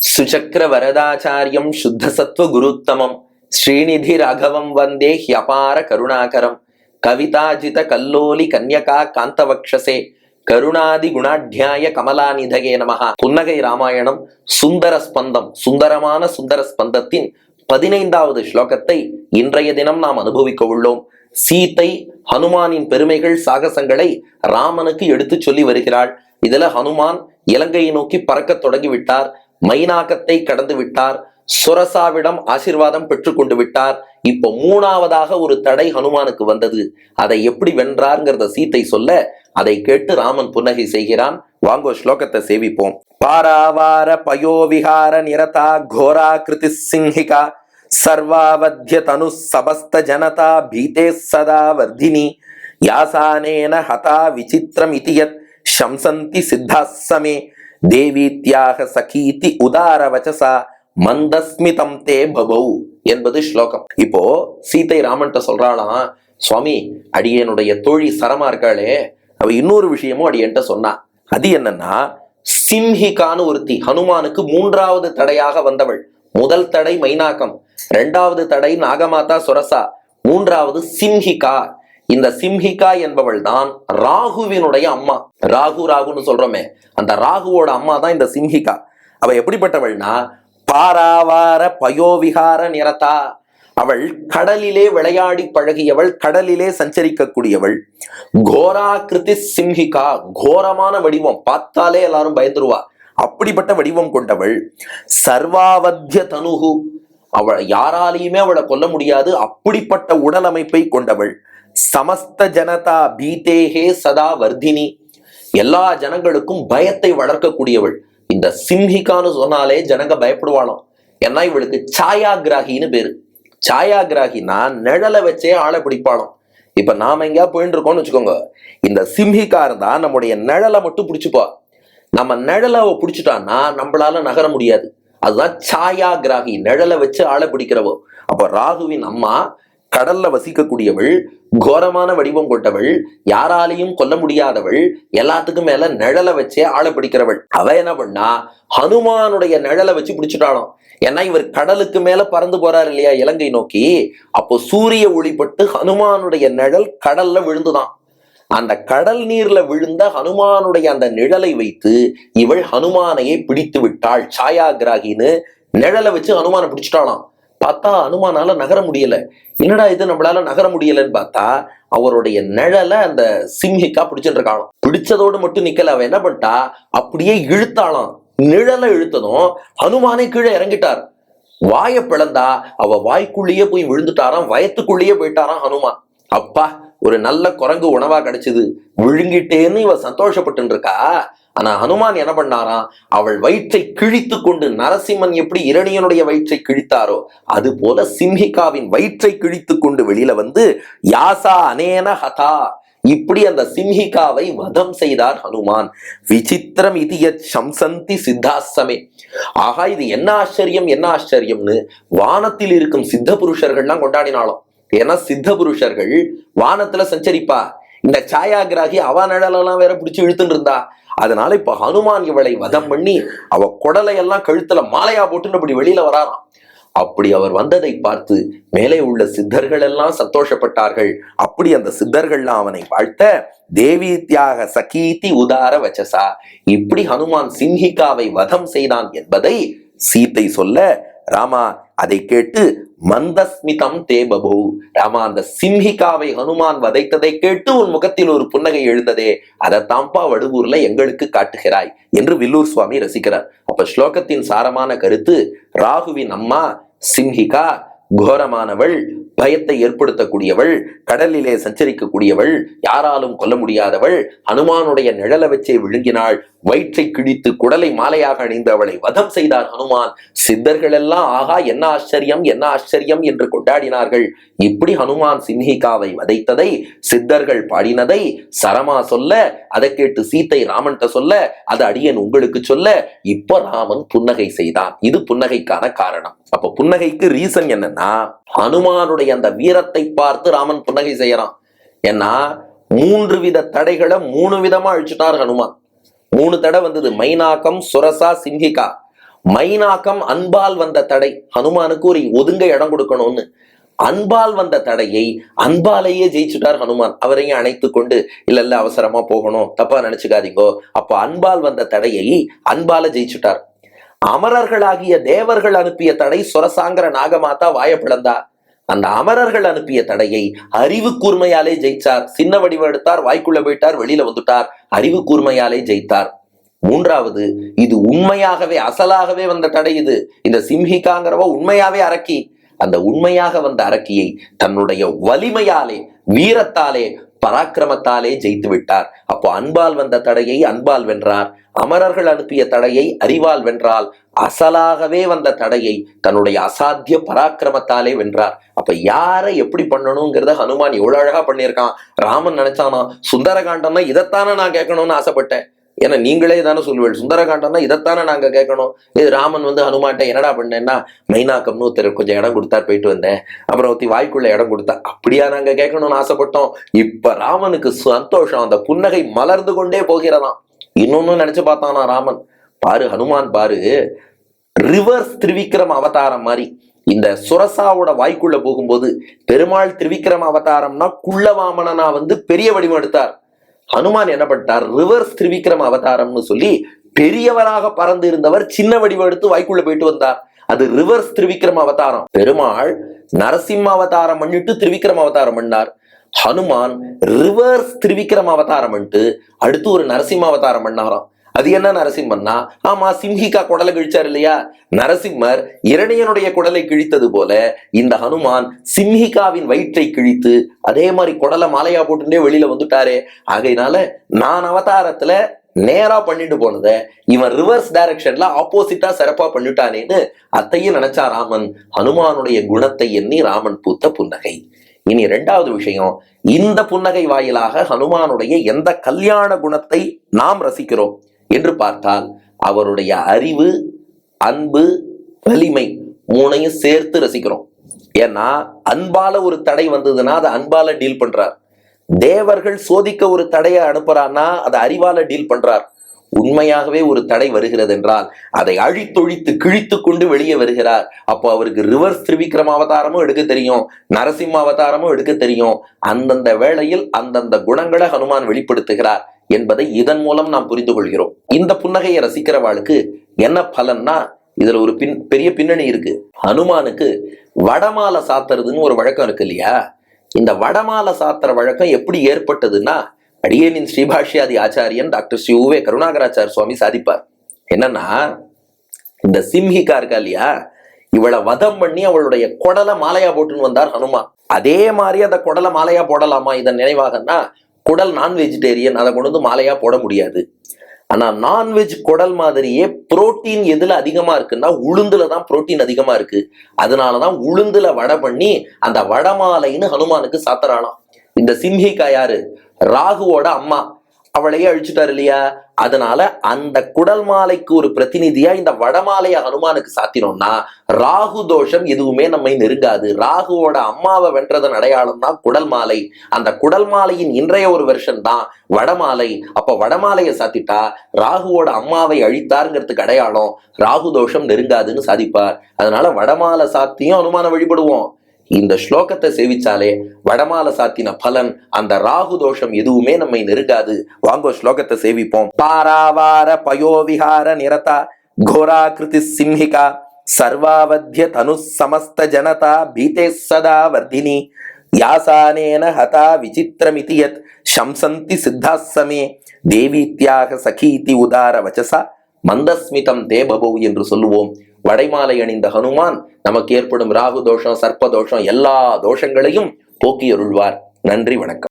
சுச்சக்கர வரதாச்சாரியம் சுத்த சத்வ குருத்தமம். ஸ்ரீநிதி ராகவம் வந்தே ஹியபார கருணாகரம். கவிதாஜித கல்லோலி கன்யகா காந்தவக்ஷசே. கருணாதி குணாத்தியாய கமலாநிதகே நமஹ. புன்னகை ராமாயணம் சுந்தர ஸ்பந்தம் சுந்தரமான சுந்தர ஸ்பந்தத்தின் பதினைந்தாவது ஸ்லோகத்தை இன்றைய தினம் நாம் அனுபவிக்க உள்ளோம். சீத்தை ஹனுமானின் பெருமைகள் சாகசங்களை ராமனுக்கு எடுத்துச் சொல்லி வருகிறாள். இதுல ஹனுமான் இலங்கையை நோக்கி பறக்கத் தொடங்கி மைனாகத்தை மைனாக்கத்தை கடந்து விட்டார். சுரசாவிடம் ஆசிர்வாதம் பெற்று கொண்டு விட்டார். இப்போ மூணாவதாக ஒரு தடை ஹனுமானுக்கு வந்தது. அதை எப்படி வென்றார்ங்கிறத சீத்தை சொல்ல அதை கேட்டு ராமன் புன்னகை செய்கிறான். வாங்கோ ஸ்லோகத்தை சேவிப்போம். பாராவார பயோவிகார நிரதா கோரா கிருதி சிங்கிகா சர்வாவத்திய தனு சபஸ்த ஜனதா பீதே சதா வர்தினி யாசானேன ஹதா விசித்திரம் இதியத் சம்சந்தி சித்தாசமே தேவீத்யாக சகீதி உதார வச்சசா மந்தஸ்மிதம் தே பபௌ என்பது ஸ்லோகம். இப்போ சீதை ராமன்ட்ட சொல்றாளாம் சுவாமி அடியனுடைய தோழி சரமா இருக்காளே. அவ இன்னொரு விஷயமும் அடியன்ட்ட சொன்னா. அது என்னன்னா சிம்ஹிகான்னு ஒருத்தி ஹனுமானுக்கு மூன்றாவது தடையாக வந்தவள். முதல் தடை மைனாக்கம் இரண்டாவது தடை நாகமாதா சுரசா மூன்றாவது சிம்ஹிகா. இந்த சிம்ஹிகா என்பவள் தான் ராகுவினுடைய அம்மா. ராகு ராகுன்னு சொல்றோமே. அந்த ராகுவோட அம்மா தான் இந்த சிம்ஹிகா. அவ எப்படிப்பட்டவள்னா பாராவார பயோவிகார நிறத்தா. அவள் கடலிலே விளையாடி பழகியவள் கடலிலே சஞ்சரிக்கக்கூடியவள். கோராகிருதி சிம்ஹிகா கோரமான வடிவம். பார்த்தாலே எல்லாரும் பயந்துருவா. அப்படிப்பட்ட வடிவம் கொண்டவள். சர்வாவத்திய தனுகு அவள் யாராலையுமே அவளை கொல்ல முடியாது. அப்படிப்பட்ட உடல் அமைப்பை கொண்டவள். சமஸ்த ஜனதா பீதேகே சதா வர்தினி. எல்லா ஜனங்களுக்கும் பயத்தை வளர்க்கக்கூடியவள். இந்த சிம்ஹிகான்னு சொன்னாலே ஜனங்க பயப்படுவாளாம். ஏன்னா இவளுக்கு சாயாகிராகின்னு பேரு. சாயாகிராகினா நிழலை வச்சே ஆளை பிடிப்பாளாம். இப்ப நாம எங்கேயா போயிட்டு இருக்கோம்னு வச்சுக்கோங்க. இந்த சிம்ஹிகா இருந்தா நம்முடைய நிழலை மட்டும் பிடிச்சுப்பா. நம்ம நிழலை பிடிச்சிட்டான்னா நம்மளால நகர முடியாது. அதுதான் சாயாகிராகி நிழலை வச்சு ஆளை பிடிக்கிறவோ. அப்போ ராகுவின் அம்மா கடல்ல வசிக்கக்கூடியவள் கோரமான வடிவம் கொண்டவள் யாராலையும் கொல்ல முடியாதவள் எல்லாத்துக்கும் மேல நிழலை வச்சே ஆளை பிடிக்கிறவள். அவ என்ன பண்ணா ஹனுமானுடைய நிழலை வச்சு பிடிச்சிட்டாளாம். ஏன்னா இவர் கடலுக்கு மேல பறந்து போறார் இல்லையா இலங்கை நோக்கி. அப்போ சூரிய ஒளிப்பட்டு ஹனுமானுடைய நிழல் கடல்ல விழுந்துதான். அந்த கடல் நீர்ல விழுந்த ஹனுமானுடைய அந்த நிழலை வைத்து இவள் ஹனுமானையே பிடித்து விட்டாள். சாயாகிராகின்னு நிழலை வச்சு ஹனுமானை பிடிச்சிட்டாளாம். பார்த்தா ஹனுமானால நகர முடியல. என்னடா இது? நம்மளால நகர முடியலன்னு பார்த்தா அவருடைய நிழலை அந்த சிம்ஹிக்கா பிடிச்சிட்டு இருக்கானோ பிடிச்சதோடு மட்டும் நிக்கல. அவன் என்ன பண்ணிட்டா அப்படியே இழுத்தாளாம். நிழலை இழுத்ததும் ஹனுமானே கீழே இறங்கிட்டார். வாயை பிளந்தா அவ வாய்க்குள்ளேயே போய் விழுந்துட்டாராம். வயத்துக்குள்ளேயே போயிட்டாராம் ஹனுமான் அப்பா ஒரு நல்ல குரங்கு உணவா கிடைச்சது. விழுங்கிட்டேன்னு இவ சந்தோஷப்பட்டு இருக்கா? ஆனா ஹனுமான் என்ன பண்ணாராம் அவள் வயிற்றை கிழித்து கொண்டு நரசிம்மன் எப்படி இரணியனுடைய வயிற்றை கிழித்தாரோ அது போல சிம்ஹிகாவின் வயிற்றை கிழித்து கொண்டு வெளியில வந்து யாசா அனேன ஹதா. இப்படி அந்த சிம்ஹிகாவை வதம் செய்தார் ஹனுமான். விசித்திரம் இது சம்சந்தி சித்தாசமே ஆகா இது என்ன ஆச்சரியம் என்ன ஆச்சரியம்னு? வானத்தில் இருக்கும் சித்த புருஷர்கள்லாம் கொண்டாடினாலும். ஏன்னா சித்த புருஷர்கள் வானத்துல சஞ்சரிப்பா. இந்த சாயாகிராகி அவ நிழலெல்லாம் வேற பிடிச்சி இழுத்துட்டு இருந்தா. அதனால இப்ப ஹனுமான் இவளை வதம் பண்ணி அவ குடலையெல்லாம் கழுத்துல மாலையா போட்டுன்னு அப்படி வெளியில வராராம். அப்படி அவர் வந்ததை பார்த்து மேலே உள்ள சித்தர்கள் எல்லாம் சந்தோஷப்பட்டார்கள். அப்படி அந்த சித்தர்கள்லாம் அவனை வாழ்த்த தேவி தியாக சகீதி உதார வச்சசா. இப்படி ஹனுமான் சிம்ஹிகாவை வதம் செய்தான் என்பதை சீத்தை சொல்ல ராமா அதை கேட்டு மந்தஸ்மிதம் தேபபு ராமா அந்த சிம்ஹிகாவை ஹனுமான் வதைத்ததை கேட்டு உன் முகத்தில் ஒரு புன்னகை எழுந்ததே அதை தாம்பா வடுவூர்ல எங்களுக்கு காட்டுகிறாய் என்று வில்லூர் சுவாமி ரசிக்கிறார். அப்ப ஸ்லோகத்தின் சாரமான கருத்து ராகுவின் அம்மா சிம்ஹிகா கோரமானவள் பயத்தை ஏற்படுத்தக்கூடியவள் கடலிலே சஞ்சரிக்கக்கூடியவள் யாராலும் கொல்ல முடியாதவள் ஹனுமானுடைய நிழல வச்சே விழுங்கினாள் வயிற்றை கிழித்து குடலை மாலையாக அணிந்து அவளை வதம் செய்தார் ஹனுமான். சித்தர்கள் எல்லாம் ஆகா என்ன ஆச்சரியம் என்ன ஆச்சரியம் என்று கொண்டாடினார்கள். இப்படி ஹனுமான் சிம்ஹிகாவை வதைத்ததை சித்தர்கள் பாடினதை சரமா சொல்ல அதை கேட்டு சீத்தை ராமன்ட்ட சொல்ல அது அடியன் உங்களுக்கு சொல்ல. இப்ப ராமன் புன்னகை செய்தான். இது புன்னகைக்கான காரணம். அப்ப புன்னகைக்கு ரீசன் என்னன்னா ஹனுமானுடைய அந்த வீரத்தை பார்த்து ராமன் புன்னகை செய்யறான். ஏன்னா மூன்று வித தடைகளை மூணு விதமா அழிச்சுட்டார் ஹனுமான். மூணு தடை வந்தது. மைனாக்கம் சுரசா சிம்ஹிகா மைனாக்கம் அன்பால் வந்த தடை. ஹனுமானுக்கு ஒரு ஒதுங்க இடம் கொடுக்கணும்னு. அன்பால் வந்த தடையை அன்பாலேயே ஜெயிச்சுட்டார் ஹனுமான். அவரையும் அணைத்து கொண்டு இல்ல இல்ல அவசரமா போகணும். தப்பா நினைச்சுக்காதீங்கோ. அப்ப அன்பால் வந்த தடையை அன்பால ஜெயிச்சுட்டார். அமரர்களாகிய தேவர்கள் அனுப்பிய தடை சுரசாங்கர நாகமாதா வாயப்பிளந்தா அந்த அமரர்கள் அனுப்பிய தடையை அறிவு கூர்மையாலே ஜெயிச்சார் சின்ன வடிவம் எடுத்தார் வாய்க்குள்ள போயிட்டார் வெளியில வந்துட்டார். அறிவு கூர்மையாலே ஜெயித்தார். மூன்றாவது இது உண்மையாகவே அசலாகவே வந்த தடை இது. இந்த சிம்ஹிகாங்கிறவ உண்மையாவே அரக்கி. அந்த உண்மையாக வந்த அரக்கியை தன்னுடைய வலிமையாலே வீரத்தாலே பராக்கிரமத்தாலே ஜெயித்து விட்டார். அப்போ அன்பால் வந்த தடையை அன்பால் வென்றார். அமரர்கள் அனுப்பிய தடையை அறிவால் வென்றால் அசலாகவே வந்த தடையை தன்னுடைய அசாத்திய பராக்கிரமத்தாலே வென்றார். அப்ப யாரை எப்படி பண்ணணுங்கிறத ஹனுமான் எவ்வளவு அழகா பண்ணியிருக்கான். ராமன் நினைச்சானா சுந்தரகாண்டம்னா இதைத்தானே நான் கேட்கணும்னு ஆசைப்பட்டேன். ஏன்னா நீங்களே தானே சொல்லுவேன் சுந்தரகாண்டம்னா இதைத்தானே நாங்க கேட்கணும். இது ராமன் வந்து ஹனுமான்ட்ட என்னடா பண்ணேன்னா மைனாக்கம்னு ஒருத்தர் கொஞ்சம் இடம் கொடுத்தார் போயிட்டு வந்தேன். அப்புறம் ஒருத்தி வாய்க்குள்ள இடம் கொடுத்தா அப்படியா நாங்க கேட்கணும்னு ஆசைப்பட்டோம். இப்ப ராமனுக்கு சந்தோஷம். அந்த புன்னகை மலர்ந்து கொண்டே போகிறதாம். இன்னொன்னு நினைச்சு பார்த்தானா ராமன்? பாரு ஹனுமான் பாரு. ரிவர்ஸ் திரிவிக்ரம் அவதாரம் மாதிரி. இந்த சுரசாவோட வாய்க்குள்ள போகும்போது பெருமாள் திரிவிக்ரம் அவதாரம்னா குள்ளவாமனனா வந்து பெரிய வடிவம் எடுத்தார். ஹனுமான் என்ன பண்ணிட்டார்? ரிவர்ஸ் திரிவிக்ரம் அவதாரம்னு சொல்லி பெரியவராக பறந்து இருந்தவர் சின்ன வடிவம் எடுத்து வாய்க்குள்ள போயிட்டு வந்தார். அது ரிவர்ஸ் திரிவிக்ரம் அவதாரம். பெருமாள் நரசிம்ம அவதாரம் பண்ணிட்டு திரிவிக்ரம் அவதாரம் பண்ணார். ஹனுமான் ரிவர்ஸ் திரிவிக்ரம் அவதாரம் பண்ணிட்டு அடுத்து ஒரு நரசிம்ம அவதாரம் பண்ணாராம். அது என்ன நரசிம்மன்னா ஆமா சிம்ஹிகா குடலை கிழிச்சார் இல்லையா? நரசிம்மர் இரணியனுடைய குடலை கிழித்தது போல இந்த ஹனுமான் சிம்ஹிகாவின் வயிற்றை கிழித்து அதே மாதிரி குடலை மாலையா போட்டுட்டே வெளியில வந்துட்டாரே. ஆகையினால நான் அவதாரத்துல நேரா பண்ணிட்டு போனதை இவன் ரிவர்ஸ் டைரக்ஷன்ல ஆப்போசிட்டா சிறப்பா பண்ணிட்டானேன்னு அத்தையும் நினைச்சா ராமன் ஹனுமானுடைய குணத்தை எண்ணி ராமன் பூத்த புன்னகை. இனி ரெண்டாவது விஷயம் இந்த புன்னகை வாயிலாக ஹனுமானுடைய எந்த கல்யாண குணத்தை நாம் ரசிக்கிறோம்? என்று பார்த்தால் அவருடைய அறிவு அன்பு வலிமை மூணையும் சேர்த்து ரசிக்கிறோம். ஏன்னா அன்பால ஒரு தடை வந்ததுன்னா அதை அன்பால டீல் பண்றார். தேவர்கள் சோதிக்க ஒரு தடையை அனுப்புறான்னா அதை அறிவால டீல் பண்றார். உண்மையாகவே ஒரு தடை வருகிறது என்றால் அதை அழித்தொழித்து கிழித்து கொண்டு வெளியே வருகிறார். அப்போ அவருக்கு ரிவர்ஸ் திரிவிக்ரம அவதாரமும் எடுக்க தெரியும் நரசிம்ம அவதாரமும் எடுக்க தெரியும். அந்தந்த வேளையில் அந்தந்த குணங்களை ஹனுமான் வெளிப்படுத்துகிறார். என்பதை இதன் மூலம் நாம் புரிந்து கொள்கிறோம். இந்த புன்னகையை ரசிக்கிறவாளுக்கு என்ன பலன்னா இதுல ஒரு பின் பெரிய பின்னணி இருக்கு. ஹனுமானுக்கு வடமாலை சாத்துறதுன்னு ஒரு வழக்கம் இருக்கு இல்லையா? இந்த வடமாலை சாத்துற வழக்கம் எப்படி ஏற்பட்டதுன்னா அடியேனின் ஸ்ரீபாஷ்யாதி ஆச்சாரியன் டாக்டர் ஸ்ரீ உவே கருணாகராச்சார் சுவாமி சாதிப்பார். என்னன்னா இந்த சிம்ஹிகா இருக்கா இல்லையா? இவளை வதம் பண்ணி அவளுடைய குடலை மாலையா போட்டுன்னு வந்தார் ஹனுமான். அதே மாதிரி அந்த குடலை மாலையா போடலாமா இதன் நினைவாகன்னா குடல் நான் வெஜிடேரியன் அதை கொண்டு வந்து மாலையா போட முடியாது. ஆனா நான்வெஜ் குடல் மாதிரியே புரோட்டீன் எதுல அதிகமா இருக்குன்னா உளுந்துல தான் புரோட்டீன் அதிகமா இருக்கு. அதனாலதான் உளுந்துல வடை பண்ணி அந்த வடமாலைன்னு ஹனுமானுக்கு சாத்துறானாம். இந்த சிம்ஹிகா யாரு? ராகுவோட அம்மா. அவளையே அழிச்சுட்டாரு இல்லையா? அதனால அந்த குடல் மாலைக்கு ஒரு பிரதிநிதியா இந்த வடமாலைய ஹனுமானுக்கு சாத்தினோம்னா ராகு தோஷம் எதுவுமே நம்மை நெருங்காது. ராகுவோட அம்மாவை வென்றதன் அடையாளம் தான் குடல் மாலை. அந்த குடல் மாலையின் இன்றைய ஒரு வெர்ஷன் தான் வடமாலை அப்ப வடமாலையை சாத்திட்டா ராகுவோட அம்மாவை அழித்தாருங்கிறதுக்கு அடையாளம் ராகு தோஷம் நெருங்காதுன்னு சாதிப்பார். அதனால வடமாலை சாத்தியும் அனுமான வழிபடுவோம். இந்த ஸ்லோகத்தை சேவிச்சாலே வடமால சாத்தின பலன் அந்த ராகு தோஷம் எதுவுமே நம்மை நெருங்காது. வாங்கோ ஸ்லோகத்தை சேவிப்போம். பாராவார பயோவிஹார நிரதா கோராகிருதி சிம்ஹிகா சர்வாவத்திய தனு சமஸ்த ஜனதா பீதே சதா வர்தினி யாசானேன ஹதா விசித்திரமிதி யத் சம்சந்தி சித்தாசமே தேவீத்யாக சகீதி உதார வச்சசா மந்தஸ்மிதம் தேபபௌ என்று சொல்லுவோம். வடைமாலை அணிந்த ஹனுமான் நமக்கு ஏற்படும் ராகு தோஷம் சர்ப்ப தோஷம் எல்லா தோஷங்களையும் போக்கி அருள்வார் நன்றி வணக்கம்.